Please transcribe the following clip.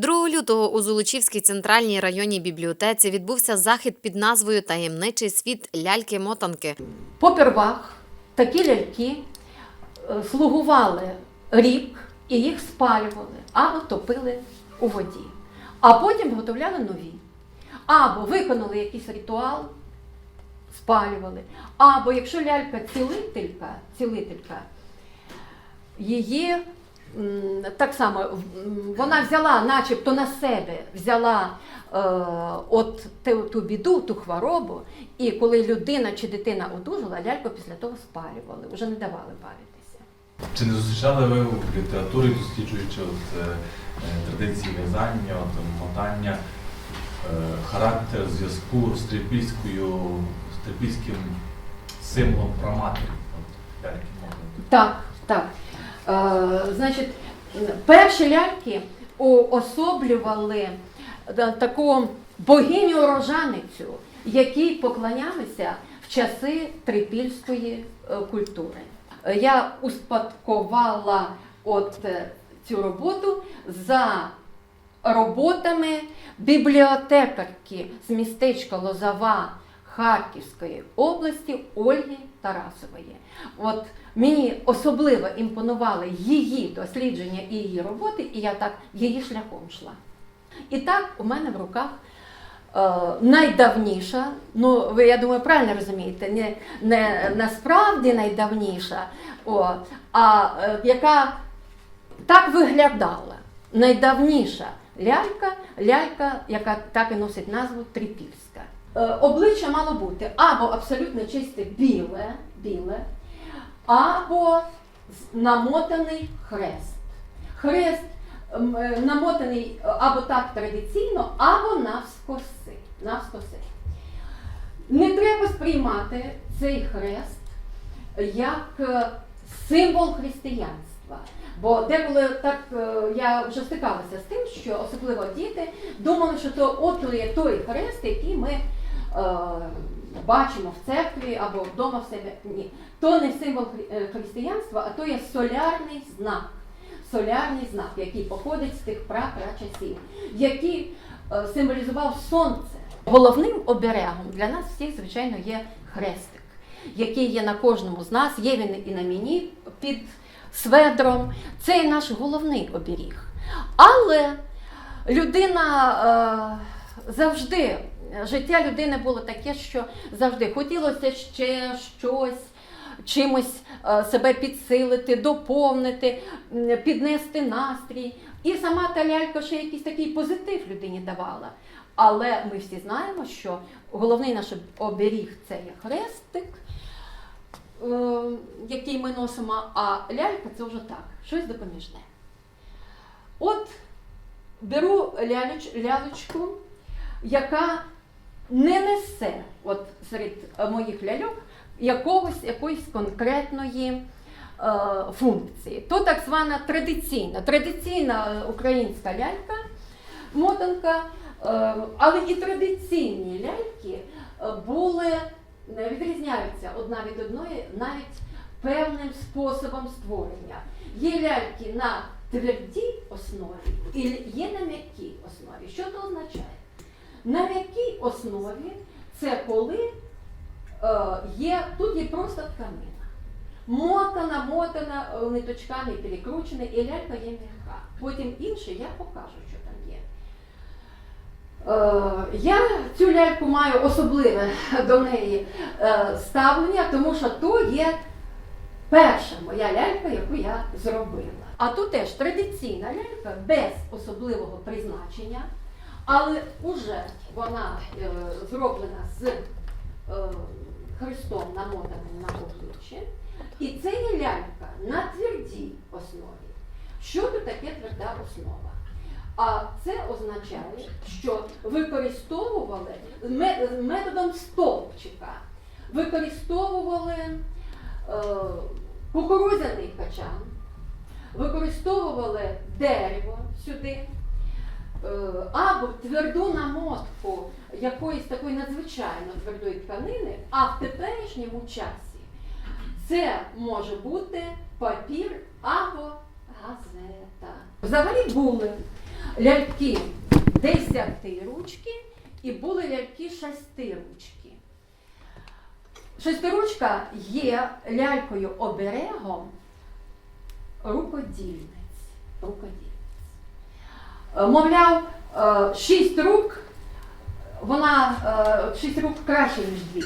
2 лютого у Золочівській центральній районній бібліотеці відбувся захід під назвою Таємничий світ ляльки-мотанки. Попервах такі ляльки е, слугували рік і їх спалювали або топили у воді, а потім виготовляли нові. Або виконали якийсь ритуал, спалювали. Або якщо лялька цілителька, цілителька її так само вона взяла, начебто на себе взяла е, от ту, ту біду, ту хворобу, і коли людина чи дитина одужала, ляльку після того спалювали, вже не давали бавитися. Чи не зустрічали ви в літературі, досліджуючи от, е, е, традиції в'язання, от, мотання, е, характер зв'язку з трипільською, з трипільським символом праматері? От, ляльки? Так, так. Е, значить, перші ляльки уособлювали е, таку богиню рожаницю, якій поклонялися в часи трипільської е, культури. Я успадкувала от цю роботу за роботами бібліотекарки з містечка Лозова Харківської області Ольги Тарасової. От мені особливо імпонували її дослідження і її роботи, і я так її шляхом йшла. І так у мене в руках е, найдавніша, ну ви я думаю, правильно розумієте, не, не насправді найдавніша, о, а е, яка так виглядала. Найдавніша лялька, лялька, яка так і носить назву трипільська. Е, обличчя мало бути або абсолютно чисте біле, біле, або намотаний хрест. Хрест е, намотаний е, або так традиційно, або навскоси. навскоси. Не треба сприймати цей хрест як символ християнства. Бо деколи так я вже стикалася з тим, що особливо діти думали, що то от є той хрест, який ми бачимо в церкві або вдома в себе. Ні, то не символ е, християнства, а то є солярний знак. Солярний знак, який походить з тих пра-пра-часів, який е, символізував сонце. Головним оберегом для нас всіх, звичайно, є хрестик, який є на кожному з нас, є він і на мені під сведром. Це і наш головний оберіг. Але людина е, завжди, життя людини було таке, що завжди хотілося ще щось. Чимось е, себе підсилити, доповнити, піднести настрій. І сама та лялька ще якийсь такий позитив людині давала. Але ми всі знаємо, що головний наш оберіг це є хрестик, е, який ми носимо, а лялька це вже так, щось допоміжне. От беру лялечку, яка не несе от серед е, моїх ляльок якогось, якоїсь конкретної е, функції. То так звана традиційна, традиційна українська лялька, мотанка, е, але і традиційні ляльки були, відрізняються одна від одної навіть певним способом створення. Є ляльки на твердій основі і є на м'якій основі. Що це означає? На м'якій основі це коли е, є, тут є просто тканина. Мотана, мотана, е, ниточками перекручена, і лялька є м'яка. Потім інше я покажу, що там є. Е, я цю ляльку маю особливе до неї ставлення, тому що то є перша моя лялька, яку я зробила. А тут теж традиційна лялька без особливого призначення, але вже вона е, зроблена з е, хрестом намотаним на обличчі. І це є лялька на твердій основі. Що тут таке тверда основа? А це означає, що використовували методом стовпчика, використовували е, кукурудзяний качан, використовували дерево сюди, або тверду намотку якоїсь такої надзвичайно твердої тканини, а в теперішньому часі це може бути папір або газета. Взагалі були ляльки десяти ручки і були ляльки шести ручки. Шестиручка є лялькою оберегом рукодільниць. рукодільниць. Е, Мовляв, е, шість рук, вона е, шість рук краще, ніж дві.